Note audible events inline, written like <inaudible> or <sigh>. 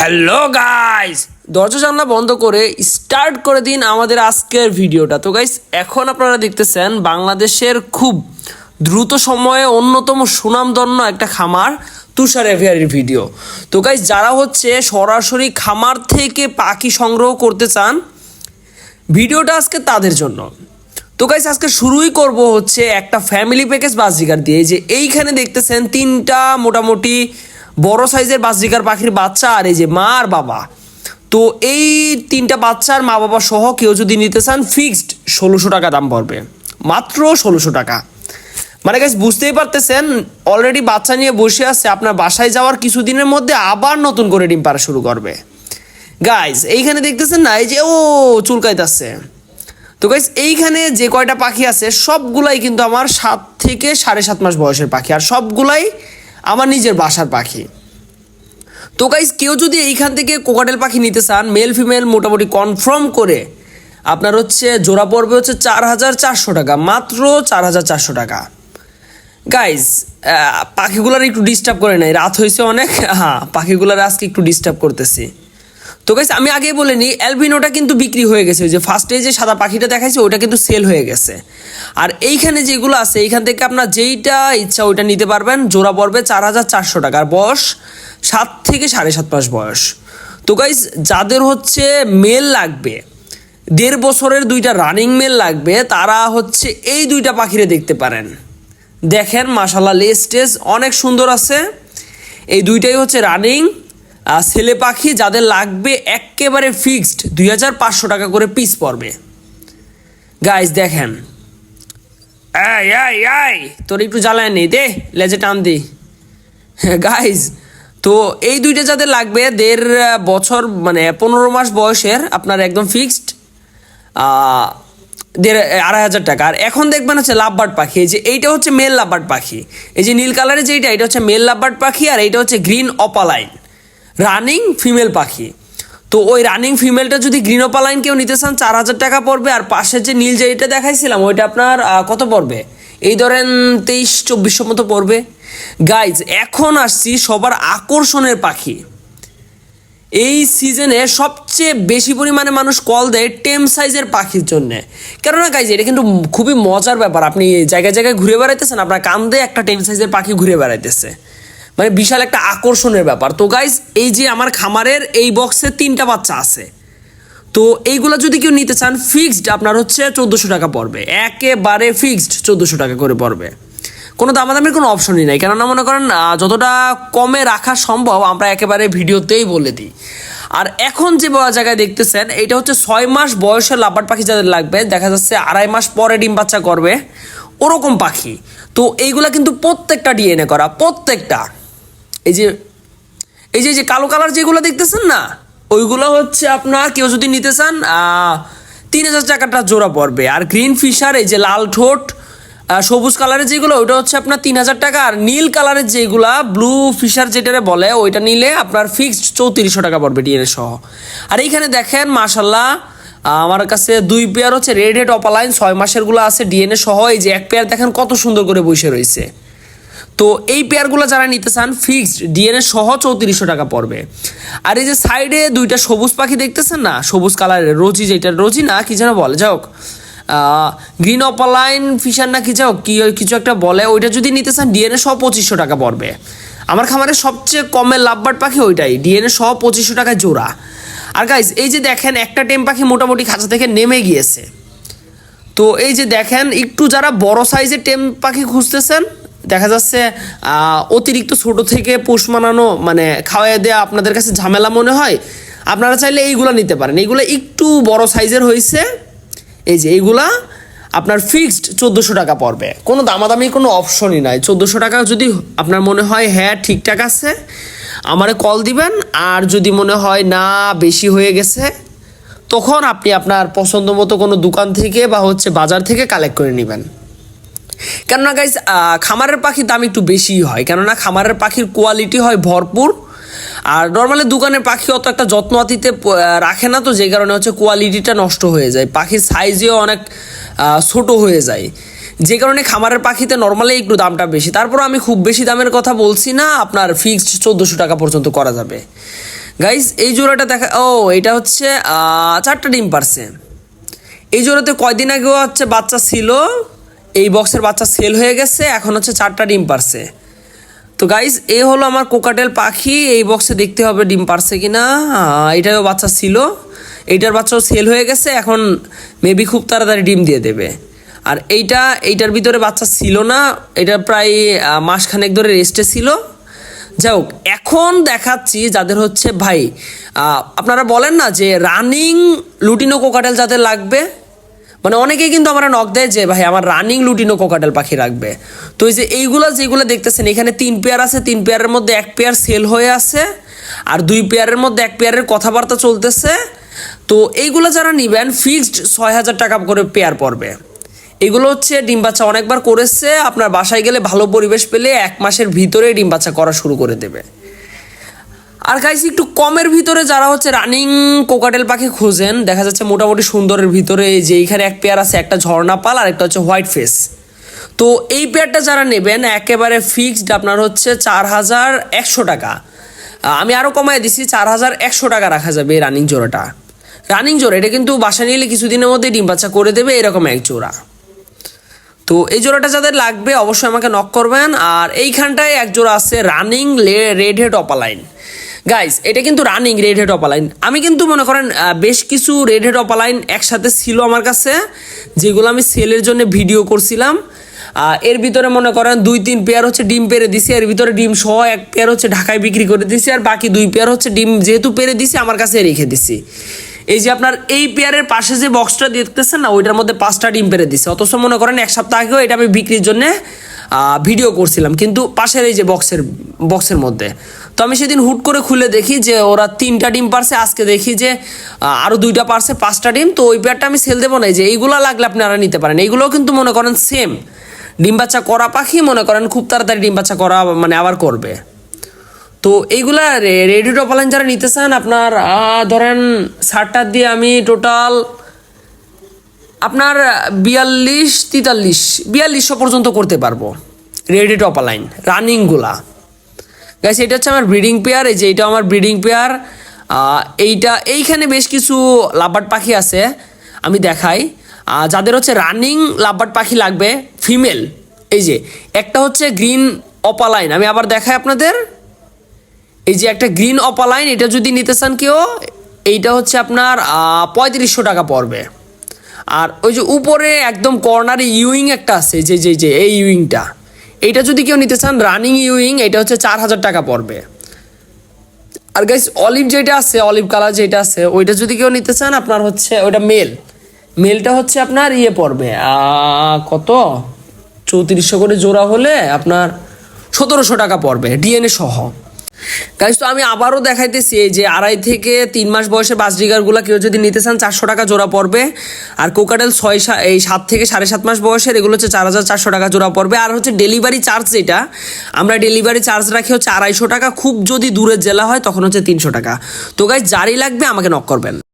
Hello guys দরজা জানলা বন্ধ করে স্টার্ট করে দিন আমাদের আজকের ভিডিওটা তো গাইস এখন আপনারা দেখতেছেন বাংলাদেশের খুব দ্রুত সময়ে অন্যতম সুনামধন্য একটা খামার তুষার এভিয়ারির ভিডিও তো গাইস যারা হচ্ছে সরাসরি খামার থেকে পাখি সংগ্রহ করতে চান ভিডিওটা আজকে তাদের জন্য। তো গাইস আজকে শুরুই করব হচ্ছে একটা ফ্যামিলি প্যাকেজ বাসজিকার দিয়ে। যে এইখানে দেখতেছেন তিনটা মোটামুটি বড় সাইজের বাসজিকার পাখির বাচ্চা আর এই যে মা আর বাবা। তো এই তিনটা বাচ্চার মা, বাবা সহ কেউ যদি নিতে চান ফিক্সড ষোলোশো টাকা দাম পড়বে। মাত্র ষোলোশো টাকা। মানে গাইস বুঝতেই পারতেছেন অলরেডি বাচ্চা নিয়ে বসে আছে, আপনার বাসায় যাওয়ার কিছুদিনের মধ্যে আবার নতুন করে ডিম পাড়া শুরু করবে। গাইস এইখানে দেখতেছেন না, এই যে, ও, চুলকাইতেছে। তো গাইস এইখানে যে কয়টা পাখি আছে, সবগুলাই কিন্তু আমার সাত থেকে সাড়ে সাত মাস বয়সের পাখি, আর সবগুলাই আমার নিজের বাসার পাখি। তো গাইস কেউ যদি এইখান থেকে কোকাটেল পাখি নিতে চান মেল ফিমেল মোটামুটি কনফার্ম করে আপনার হচ্ছে জোড়া পড়বে হচ্ছে চার হাজার চারশো টাকা, মাত্র চার হাজার চারশো টাকা। গাইজ পাখিগুলার একটু ডিস্টার্ব করে নাই, রাত হয়েছে অনেক। হ্যাঁ পাখিগুলার আজকে একটু ডিস্টার্ব করতেছি। তো গাইস আমি আগে বলে নিই অ্যালবিনোটা কিন্তু বিক্রি হয়ে গেছে। ওই যে ফার্স্টে যে সাদা পাখিটা দেখাইছে, ওটা কিন্তু সেল হয়ে গেছে। আর এইখানে যেগুলো আছে, এইখান থেকে আপনার যেইটা ইচ্ছা ওইটা নিতে পারবেন। জোড়া পড়বে চার হাজার চারশো টাকার বয়স সাত থেকে সাড়ে সাত মাস বয়স। তো গাইস যাদের হচ্ছে মেল লাগবে, দেড় বছরের দুইটা রানিং মেল লাগবে, তারা হচ্ছে এই দুইটা পাখিরে দেখতে পারেন। দেখেন মাশাল্লাহ লেস অনেক সুন্দর আছে। এই দুইটাই হচ্ছে রানিং ছেলে পাখি যাদের লাগবে একেবারে ফিক্সড দুই হাজার পাঁচশো টাকা করে পিস পড়বে। গাইজ দেখেন। তোর একটু জ্বালায় নেই দে, লেজে টান দি। গাইজ <laughs> তো এই দুইটা যাদের লাগবে, দেড় বছর মানে পনেরো মাস বয়সের আপনার একদম ফিক্সড দেড় আড়াই হাজার টাকা। আর এখন দেখবেন হচ্ছে লাভবার্ড পাখি, এই যে এইটা হচ্ছে মেল লাভবার্ড পাখি। এই যে নীল কালারের যে যেইটা এটা হচ্ছে মেল লাভবার্ড পাখি, আর এইটা হচ্ছে গ্রিন অপালাইন রানিং ফিমেল পাখি। তো ওই রানিং ফিমেলটা যদি গ্রিন অপালাইন কেউ নিতে চান, চার হাজার টাকা পড়বে, আর পাশের যে নীল যেটা দেখাইছিলাম, ওইটা আপনার কত পড়বে? এই ধরেন তেইশ চব্বিশশো মতো পড়বে। গাইজ এখন আসছি সবার আকর্ষণের পাখি। এই সিজনে সবচেয়ে বেশি পরিমাণে মানুষ কল দেয় টেম সাইজের পাখির জন্য। কেননা গাইজ এটা কিন্তু খুবই মজার ব্যাপার। আপনি জায়গায় জায়গায় ঘুরে বেড়াইতেছেন, আপনার কান্দে একটা টেম সাইজের পাখি ঘুরে বেড়াইতেছে। মানে বিশাল একটা আকর্ষণের ব্যাপার। তো গাইজ এই যে আমার খামারের এই বক্সে তিনটা বাচ্চা আছে। তো এইগুলো যদি কেউ নিতে চান ফিক্সড আপনার হচ্ছে চোদ্দোশো টাকা পড়বে। একেবারে ফিক্সড চোদ্দোশো টাকা করে পড়বে। কোনো দামাদামির কোনো অপশনই নাই। কেননা মনে করেন যতটা কমে রাখা সম্ভব, আমরা একেবারে ভিডিওতেই বলে দিই। আর এখন যে জায়গায় দেখতেছেন, এটা হচ্ছে ছয় মাস বয়সের লাভার পাখি যাদের লাগবে, দেখা যাচ্ছে আড়াই মাস পরে ডিম বাচ্চা করবে, ওরকম পাখি। তো এইগুলা কিন্তু প্রত্যেকটা ডিএনএ করা, প্রত্যেকটা। এই যে এই যে যে কালো কালার যেগুলো দেখতেছেন না, ওইগুলো হচ্ছে আপনার কেউ যদি নিতে চান তিন হাজার টাকাটা জোড়া পড়বে। আর গ্রিন ফিশার এই যে লাল ঠোঁট সবুজ কালারের যেগুলো, ওইটা হচ্ছে আপনার তিন হাজার টাকা। আর নীল কালারের যেগুলা ব্লু ফিশার যেটারে বলে, ওইটা নিলে আপনার ফিক্সড চৌত্রিশশো টাকা পড়বে ডিএনএ সহ। আর এইখানে দেখেন মাশাল্লাহ আমার কাছে দুই পেয়ার হচ্ছে রেড হেড অপালাইন ছয় মাসেরগুলো আছে ডিএনএ সহ। এই যে এক পেয়ার দেখেন কত সুন্দর করে বসে রয়েছে। তো এই পেয়ারগুলো যারা নিতে চান ফিক্সড ডিএনএ সহ চৌত্রিশশো টাকা পড়বে। আর এই যে সাইডে দুইটা সবুজ পাখি দেখতেছেন না? সবুজ কালারের রোজি যেটা, রোজি না, কি যেন বলে, যাই হোক। গ্রিন অপালাইন ফিশার না কি যাও কি কিছু একটা বলে, ওইটা যদি নিতে চান ডিএনএ সহ পঁচিশশো টাকা পড়বে। আমার খামারে সবচেয়ে কমের লাভবার্ড পাখি ওইটাই ডিএনএ সহ পঁচিশশো টাকা জোড়া। আর গাইজ এই যে দেখেন, একটা টেম পাখি মোটামুটি খাঁচা থেকে নেমে গিয়েছে। তো এই যে দেখেন, একটু যারা বড় সাইজের টেম পাখি খুঁজতেছেন দেখা যাচ্ছে অতিরিক্ত ছোট থেকে পোষ মানানো মানে খাওয়াই দেওয়া আপনাদের কাছে ঝামেলা মনে হয়? আপনারা চাইলে এইগুলো নিতে পারেন। এইগুলো একটু বড় সাইজের হয়েছে এই যে এইগুলা আপনার ফিক্সড চোদ্দোশো টাকা পড়বে। কোনো দামাদামি কোনো অপশনই নাই। চোদ্দোশো টাকা যদি আপনার মনে হয় হ্যাঁ ঠিকঠাক আছে, আমারে কল দিবেন। আর যদি মনে হয়, না, বেশি হয়ে গেছে, তখন আপনি আপনার পছন্দ মতো কোনো দোকান থেকে বা হচ্ছে বাজার থেকে কালেক্ট করে নেবেন। কেননা গাইজ খামারের পাখির দাম একটু বেশিই হয়। কেননা খামারের পাখির কোয়ালিটি হয় ভরপুর। আর নর্মালি দোকানের পাখি অত একটা যত্ন আতিতে রাখে না তো, যে কারণে হচ্ছে কোয়ালিটিটা নষ্ট হয়ে যায়। পাখির সাইজেও অনেক ছোট হয়ে যায়। যে কারণে খামারের পাখিতে নর্মালি একটু দামটা বেশি। তারপর আমি খুব বেশি দামের কথা বলছি না, আপনার ফিক্সড চোদ্দোশো টাকা পর্যন্ত করা যাবে। গাইস এই জোড়াটা দেখা, ও, এটা হচ্ছে চারটা ডিম পারছে। এই জোড়াতে কয়দিন আগেও হচ্ছে বাচ্চা ছিল? এই বক্সের বাচ্চা সেল হয়ে গেছে, এখন হচ্ছে চারটা ডিম পারছে। তো গাইস এ হলো আমার কোকাটেল পাখি, এই বক্সে দেখতে হবে ডিম পারছে কি না এটারও বাচ্চা ছিল, এইটার বাচ্চাও সেল হয়ে গেছে, এখন মেবি খুব তাড়াতাড়ি ডিম দিয়ে দেবে। আর এইটা, এইটার ভিতরে বাচ্চা ছিল না, এটা প্রায় মাসখানেক ধরে রেস্টে ছিল। যাই হোক, এখন দেখাচ্ছি যাদের হচ্ছে ভাই আপনারা বলেন না যে রানিং লুটিনো কোকাটেল যাদের লাগবে মানে অনেকেই কিন্তু আমার নক দেয় যে, ভাই, আমার রানিং লুটিনো কোকাটেল পাখি রাখবে। তো এই যে এইগুলো যেগুলো দেখতেছেন, এখানে তিন পেয়ার আছে, তিন পেয়ারের মধ্যে এক পেয়ার সেল হয়ে আছে, আর দুই পেয়ারের মধ্যে এক পেয়ারের কথাবার্তা চলতেছে। তো এইগুলো যারা নিবেন ফিক্সড ছয় হাজার টাকা করে পেয়ার পড়বে। এগুলো হচ্ছে ডিম বাচ্চা অনেকবার করেছে, আপনার বাসায় গেলে ভালো পরিবেশ পেলে এক মাসের ভিতরে ডিম বাচ্চা করা শুরু করে দেবে। আর গাইস একটু কমের ভিতরে যারা হচ্ছে রানিং কোকাটেল পাখি খোঁজেন, দেখা যাচ্ছে মোটামুটি সুন্দরের ভিতরে যে এইখানে এক পেয়ার আছে, একটা ঝর্ণা পাল আর একটা হচ্ছে হোয়াইট ফেস তো এই পেয়ারটা যারা নেবেন, একেবারে ফিক্সড আপনার হচ্ছে চার হাজার একশো টাকা। আমি আরও কমাই দিছি, চার হাজার একশো টাকা রাখা যাবে এই রানিং জোড়াটা। রানিং জোড়া, এটা কিন্তু বাসা নিলে কিছুদিনের মধ্যে ডিম বাচ্চা করে দেবে এরকম এক জোড়া। তো এই জোড়াটা যাদের লাগবে, অবশ্যই আমাকে নক করবেন। আর এইখানটায় এক জোড়া আছে রানিং রেড হেড অপালাইন গাইস এটা কিন্তু রানিং রেড হেড অপালাইন আমি কিন্তু মনে করেন বেশ কিছু রেড হেড অপালাইন একসাথে ছিল আমার কাছে, যেগুলো আমি সেলের জন্য ভিডিও করছিলাম। এর ভিতরে মনে করেন দুই তিন পেয়ার হচ্ছে ডিম পেরে দিছি এর ভিতরে ডিম সহ এক পেয়ার হচ্ছে ঢাকায় বিক্রি করে দিছি, আর বাকি দুই পেয়ার হচ্ছে ডিম যেহেতু পেরে দিছি, আমার কাছে রেখে দিছি। এই যে আপনার এই পেয়ারের পাশে যে বক্সটা দেখতেছেন না, ওইটার মধ্যে পাঁচটা ডিম পেরে দিছে। অথচ মনে করেন এক সপ্তাহ আগেও এটা আমি বিক্রির জন্য ভিডিও করছিলাম। কিন্তু পাশের এই যে বক্সের বক্সের মধ্যে তো আমি সেদিন হুট করে খুলে দেখি যে ওরা তিনটা ডিম পারছে। আজকে দেখি যে আরও দুইটা পারছে, পাঁচটা ডিম। তো ওই পেয়ারটা আমি সেল দেবো না। যে এইগুলো লাগলে আপনারা নিতে পারেন। এইগুলোও কিন্তু মনে করেন সেম ডিম বাচ্চা করা পাখি মনে করেন খুব তাড়াতাড়ি ডিম বাচ্চা করা মানে আবার করবে। তো এইগুলা রেডি টপালাইন যারা নিতে চান, আপনার ধরেন ষাটটার দিয়ে আমি টোটাল আপনার বিয়াল্লিশ, তেতাল্লিশ, বিয়াল্লিশশো পর্যন্ত করতে পারব। রেডি টপালাইন রানিংগুলা গাইস এটা হচ্ছে আমার ব্রিডিং পেয়ার এই যে এটা আমার ব্রিডিং পেয়ার এইটা, এইখানে বেশ কিছু লাভবার্ড পাখি আছে, আমি দেখাই। যাদের হচ্ছে রানিং লাভবার্ড পাখি লাগবে ফিমেল এই যে, একটা হচ্ছে গ্রিন অপালাইন আমি আবার দেখাই আপনাদের। এই যে একটা গ্রিন অপালাইন এটা যদি নিতে চান কেউ, এইটা হচ্ছে আপনার পঁয়ত্রিশশো টাকা পড়বে। আর ওই যে উপরে একদম কর্নারে ইউইং একটা আছে, যে যে যে, এই ইউইংটা এইটা যদি কেউ নিতে চান রানিং ইউইং এটা হচ্ছে চার হাজার টাকা পড়বে। আর গাইস অলিভ যেটা আছে অলিভ কালার যেটা আছে, ওইটা যদি কেউ নিতে চান, আপনার হচ্ছে ওইটা মেল মেলটা হচ্ছে আপনার ইয়ে পড়বে কত? চৌত্রিশশো করে জোড়া হলে আপনার সতেরোশো টাকা পড়বে ডিএনএ সহ। গাইস তো আমি আবারও দেখাইতেছি যে আড়াই থেকে তিন মাস বয়সে বাস ডিগারগুলো কেউ যদি নিতে চান, চারশো টাকা জোড়া পড়বে। আর কোকাটেল ছয় এই সাত থেকে সাড়ে সাত মাস বয়সের, এগুলো হচ্ছে চার হাজার চারশো টাকা জোড়া পড়বে। আর হচ্ছে ডেলিভারি চার্জ যেটা, আমরা ডেলিভারি চার্জ রাখি হচ্ছে আড়াইশো টাকা। খুব যদি দূরের জেলা হয়, তখন হচ্ছে তিনশো টাকা। তো গাইজ যারই লাগবে আমাকে নক করবেন।